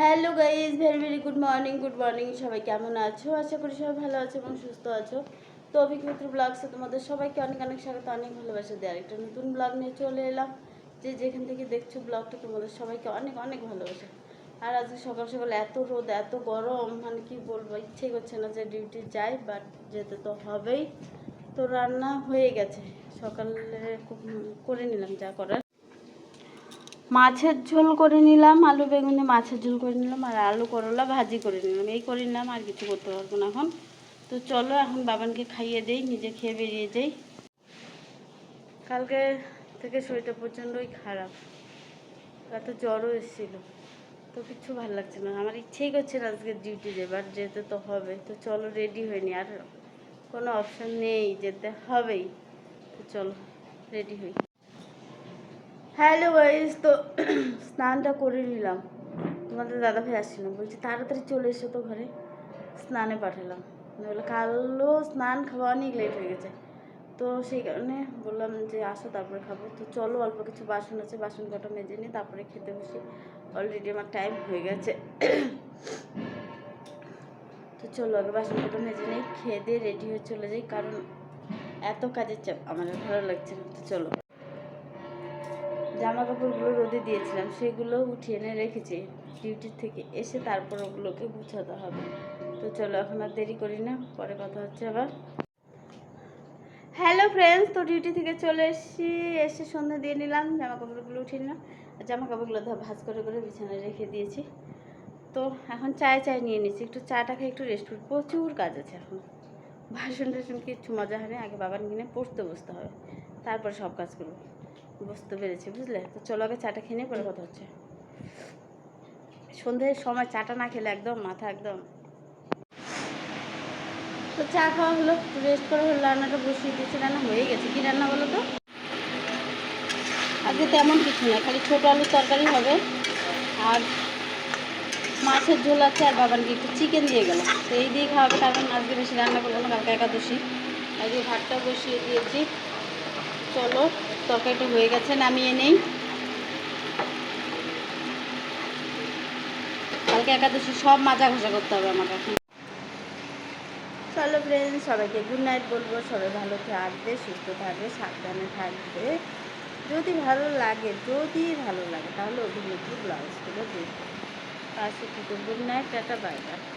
Hello guys very very good morning good morning সবাই কেমন আছো? আশা করি সবাই ভালো আছো এবং সুস্থ আছো। তো অভিজ্ঞতা ব্লগসে তোমাদের সবাইকে অনেক অনেক স্বাগত, অনেক ভালোবাসা দেয় আরেকটা নতুন ব্লগ নিয়ে চলে এলাম, যে যেখান থেকে দেখছ ব্লগটা তোমাদের সবাইকে অনেক অনেক ভালোবাসা। আর আজকে সকাল সকাল এত রোদ, এত গরম মানে কি বলব ইচ্ছে করছে না যে ডিউটি যাই বাট যেতে তো হবেই। তো রান্না হয়ে গেছে। সকালে করে নিলাম যা করার। মাছের ঝোল করে নিলাম, আলু বেগুনে মাছের ঝোল করে নিলাম আর আলু করলা ভাজি করে নিলাম। এই করে নিলাম, আর কিছু করতে পারব না এখন। তো চলো, এখন বাবানকে খাইয়ে দেই, নিজে খেয়ে বেরিয়ে যাই। কালকে থেকে শরীরটা প্রচণ্ডই খারাপ। এত জ্বরও এসেছিল। তো কিছু ভালো লাগছে না। আমার ইচ্ছেই করছে না আজকে ডিউটি যাবার, যেতে তো হবে। তো চলো রেডি হয়নি আর কোনো অপশান নেই, যেতে হবেই। তো চলো রেডি হই। হ্যালো গাইস, তো স্নানটা করে নিলাম। তোমাদের দাদা ভাই আসছিল, বলছি, তাড়াতাড়ি চলে এসো তো ঘরে, স্নানে পাঠালাম। বলে কালো স্নান খাওয়া অনেক লেট হয়ে গেছে। তো সেই কারণে বললাম যে, আসো, তারপরে খাব। তো চলো, অল্প কিছু বাসন আছে, বাসন কটা মেজে নিই তারপরে খেতে বসি। অলরেডি আমার টাইম হয়ে গেছে। তো চলো, আগে বাসন কটা মেজে নিই, খেয়ে দিয়ে রেডি হয়ে চলে যাই, কারণ এত কাজের চাপ আমার ভালো লাগছে না। তো চলো। জামা কাপড়গুলো রোদে দিয়েছিলাম, সেগুলো উঠিয়ে এনে রেখেছি ডিউটি থেকে। এসে তারপর ওগুলোকে গুছাতে হবে। তো চলো, এখন আর দেরি করি না, পরে কথা হচ্ছে আবার। হ্যালো ফ্রেন্ডস তো ডিউটি থেকে চলে এসেছি। এসে সন্ধ্যা দিয়ে নিলাম জামা কাপড়গুলো উঠিয়ে নিলাম। আর জামা কাপড়গুলো ধর ভাজ করে করে বিছানায় রেখে দিয়েছি। তো এখন চায় চায় নিয়ে নিচ্ছি। একটু চাটা খেয়ে একটু রেস্ট করি। প্রচুর কাজ আছে এখন। বাসন টাসন কিচ্ছু মজা হয় আগে বাবার কিনে পড়তে বসতে হবে। তারপর সব কাজ করব। বুঝতে পেরেছি, বুঝলে? তো চলো আগে চাটা খেয়ে নিয়ে পরে কথা হচ্ছে। সন্ধ্যের সময় চাটা না খেলে একদম মাথা একদম। তো চা খাওয়া হলো রেস্ট করা হলো, রান্নাটা বসিয়ে দিয়েছি, রান্না হয়ে গেছে। কি রান্না বলো তো? আজকে তেমন কিছু না, খালি ছোটো আলুর তরকারি হবে, আর মাছের ঝোল আছে, আর বাবানকে একটু চিকেন দিয়ে গেল। তো এই দিয়ে খাওয়াবে কারণ আজকে বেশি রান্না করব না, কালকে একাদশী। এই ভাতটা বসিয়ে দিয়েছি। চলো, তরকারিটা হয়ে গেছে, নামিয়ে নেই। কালকে একাদশী, সব মাজা ঘষা করতে হবে আমাকে এখন। চলো ফ্রেন্ড সবাইকে গুড নাইট বলব। সবাই ভালো থাকবে, সুস্থ থাকবে, সাবধানে থাকবে। যদি ভালো লাগে, যদি ভালো লাগে, তাহলে অভিনেত্রী ব্লাউজগুলো দেখবে পাশে good night tata bye bye